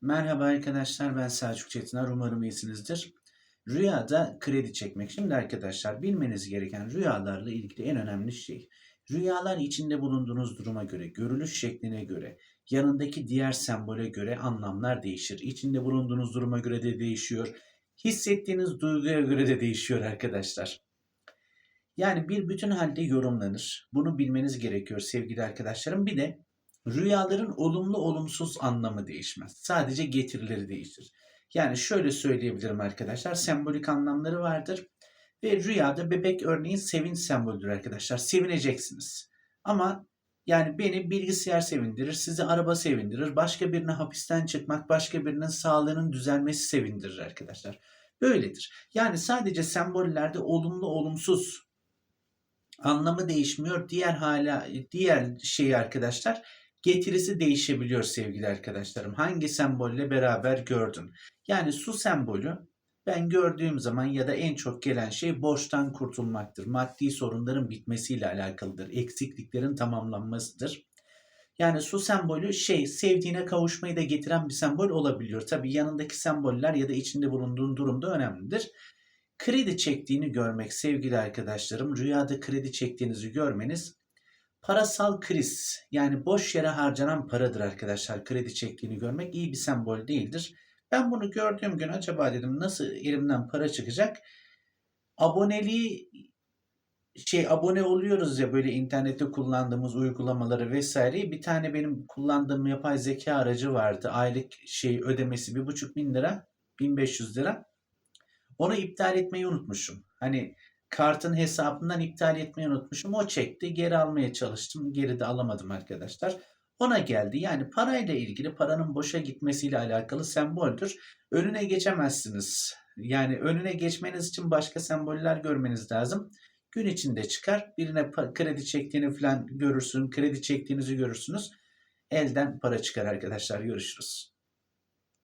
Merhaba arkadaşlar ben Selçuk Çetiner umarım iyisinizdir. Rüyada kredi çekmek. Şimdi arkadaşlar bilmeniz gereken rüyalarla ilgili en önemli şey. Rüyalar içinde bulunduğunuz duruma göre, görülüş şekline göre, yanındaki diğer sembole göre anlamlar değişir. İçinde bulunduğunuz duruma göre de değişiyor. Hissettiğiniz duyguya göre de değişiyor arkadaşlar. Yani bir bütün halde yorumlanır. Bunu bilmeniz gerekiyor sevgili arkadaşlarım. Bir de Rüyaların olumlu olumsuz anlamı değişmez. Sadece getirileri değişir. Yani şöyle söyleyebilirim arkadaşlar. Sembolik anlamları vardır. Ve rüyada bebek örneğin sevinç sembolüdür arkadaşlar. Sevineceksiniz. Ama yani beni bilgisayar sevindirir, sizi araba sevindirir, başka birine hapisten çıkmak, başka birinin sağlığının düzelmesi sevindirir arkadaşlar. Böyledir. Yani sadece sembollerde olumlu olumsuz anlamı değişmiyor. Diğer hala diğer şey arkadaşlar getirisi değişebiliyor sevgili arkadaşlarım. Hangi sembolle beraber gördün? Yani su sembolü ben gördüğüm zaman ya da en çok gelen şey borçtan kurtulmaktır. Maddi sorunların bitmesiyle alakalıdır. Eksikliklerin tamamlanmasıdır. Yani su sembolü şey sevdiğine kavuşmayı da getiren bir sembol olabiliyor. Tabii yanındaki semboller ya da içinde bulunduğun durumda önemlidir. Kredi çektiğini görmek sevgili arkadaşlarım, rüyada kredi çektiğinizi görmeniz Parasal kriz yani boş yere harcanan paradır arkadaşlar. Kredi çektiğini görmek iyi bir sembol değildir. Ben bunu gördüğüm gün acaba dedim nasıl elimden para çıkacak? Aboneliği şey abone oluyoruz ya böyle internette kullandığımız uygulamaları vesaireyi bir tane benim kullandığım yapay zeka aracı vardı. Aylık şey ödemesi bir buçuk bin lira 1500 lira. Onu iptal etmeyi unutmuşum. Hani kartın hesabından iptal etmeyi unutmuşum. O çekti. Geri almaya çalıştım. Geri de alamadım arkadaşlar. Ona geldi. Yani parayla ilgili paranın boşa gitmesiyle alakalı semboldür. Önüne geçemezsiniz. Yani önüne geçmeniz için başka semboller görmeniz lazım. Gün içinde çıkar. Birine kredi çektiğini falan görürsün. Kredi çektiğinizi görürsünüz. Elden para çıkar arkadaşlar. Görüşürüz.